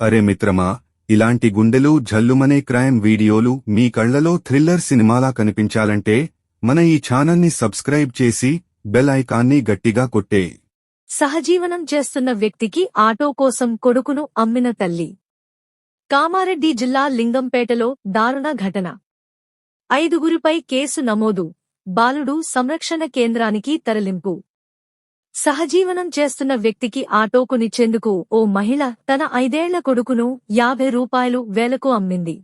అరే మిత్రమా ఇలాంటి గుండెలు జల్లుమనే క్రైమ్ వీడియోలు మీ కళ్ళలో థ్రిల్లర్ సినిమాలా కనిపించాలంటే మన ఈ ఛానల్ని సబ్స్క్రైబ్ చేసి బెల్ ఐకాన్ని గట్టిగా కొట్టే. సహజీవనం చేస్తున్న వ్యక్తికి ఆటో కోసం కొడుకును అమ్మిన తల్లి. కామారెడ్డి జిల్లా లింగంపేటలో దారుణ ఘటన. ఐదుగురిపై కేసు నమోదు. బాలుడు సంరక్షణ కేంద్రానికి తరలింపు. సహజీవనం చేస్తున్న వ్యక్తికి ఆటోకునిచ్చేందుకు ఓ మహిళ తన ఐదేళ్ళ కొడుకును యాభై రూపాయలు వేలకు అమ్మింది.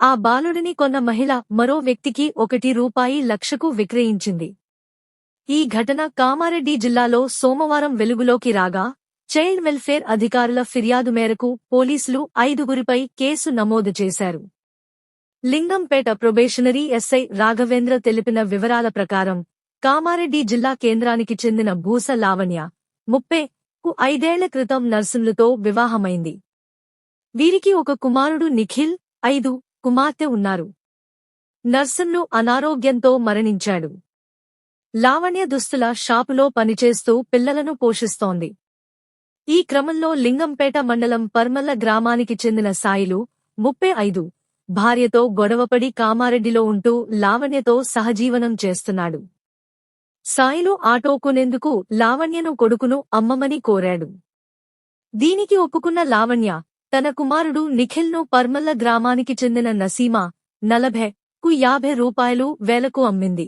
ఆ బాలుడిని కొన్న మహిళ మరో వ్యక్తికి ఒకటి రూపాయి లక్షకు విక్రయించింది. ఈ ఘటన కామారెడ్డి జిల్లాలో సోమవారం వెలుగులోకి రాగా చైల్డ్ వెల్ఫేర్ అధికారుల ఫిర్యాదు మేరకు పోలీసులు ఐదుగురిపై కేసు నమోదు చేశారు. లింగంపేట ప్రొబేషనరీ ఎస్ఐ రాఘవేంద్ర తెలిపిన వివరాల ప్రకారం కామారెడ్డి జిల్లా కేంద్రానికి చెందిన భూస లావణ్య ముప్పే కు ఐదేళ్ళ క్రితం నర్సులతో వివాహమైంది. వీరికి ఒక కుమారుడు నిఖిల్ ఐదు కుమార్తె ఉన్నారు. నర్సన్ను అనారోగ్యంతో మరణించాడు. లావణ్య దుస్తుల షాపులో పనిచేస్తూ పిల్లలను పోషిస్తోంది. ఈ క్రమంలో లింగంపేట మండలం పర్మల్ల గ్రామానికి చెందిన సాయిలు ముప్పై ఐదు భార్యతో గొడవపడి కామారెడ్డిలో ఉంటూ లావణ్యతో సహజీవనం చేస్తున్నాడు. సాయిలు ఆటోకునేందుకు లావణ్యను కొడుకును అమ్మమని కోరాడు. దీనికి ఒప్పుకున్న లావణ్య తన కుమారుడు నిఖిల్ను పర్మల్ల గ్రామానికి చెందిన నసీమా నలభై కు యాభై రూపాయలు వేలకు అమ్మింది.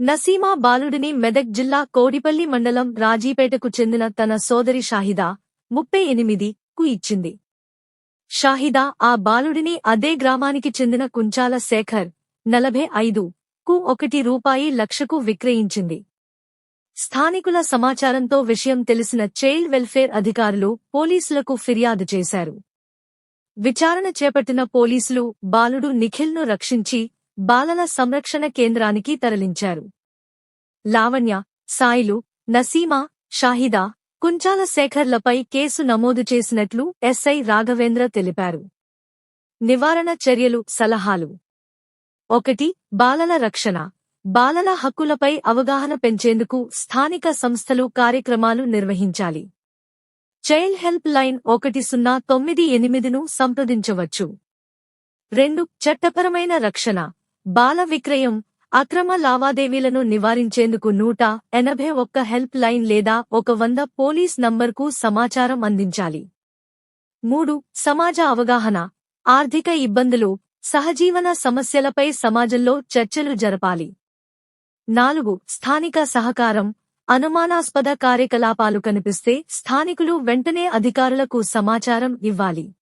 నసీమా బాలుడిని మెదక్ జిల్లా కోడిపల్లి మండలం రాజీపేటకు చెందిన తన సోదరి షాహిదా ముప్పై ఎనిమిది కు ఇచ్చింది. షాహిదా ఆ బాలుడిని అదే గ్రామానికి చెందిన కుంచాల శేఖర్ నలభై ఐదు కు ఒకటి రూపాయి లక్షకు విక్రయించింది. స్థానికుల సమాచారంతో విషయం తెలిసిన చైల్డ్ వెల్ఫేర్ అధికారులు పోలీసులకు ఫిర్యాదు చేశారు. విచారణ చేపట్టిన పోలీసులు బాలుడు నిఖిల్ను రక్షించి బాలల సంరక్షణ కేంద్రానికి తరలించారు. లావణ్య సాయిలు నసీమా షాహిదా కుంచాల శేఖర్లపై కేసు నమోదు చేసినట్లు ఎస్ఐ రాఘవేంద్ర తెలిపారు. నివారణ చర్యలు సలహాలు. ఒకటి బాలల రక్షణ. బాలల హక్కులపై అవగాహన పెంచేందుకు స్థానిక సంస్థలు కార్యక్రమాలు నిర్వహించాలి. చైల్డ్ హెల్ప్ లైన్ ఒకటి సున్నా తొమ్మిది ఎనిమిదిను సంప్రదించవచ్చు. రెండు చట్టపరమైన రక్షణ. బాల విక్రయం అక్రమ లావాదేవీలను నివారించేందుకు నూట ఎనభై ఒక్క హెల్ప్ లైన్ లేదా ఒక వంద పోలీస్ నంబర్కు సమాచారం అందించాలి. మూడు సమాజ అవగాహన. ఆర్థిక ఇబ్బందులు సహజీవన సమస్యలపై సమాజంలో చర్చలు జరపాలి. నాలుగు స్థానిక సహకారం. అనుమానాస్పద కార్యకలాపాలు కనిపిస్తే స్థానికులు వెంటనే అధికారులకు సమాచారం ఇవ్వాలి.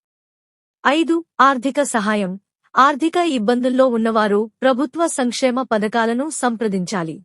ఐదు ఆర్థిక సహాయం. ఆర్థిక ఇబ్బందుల్లో ఉన్నవారు ప్రభుత్వ సంక్షేమ పథకాలను సంప్రదించాలి.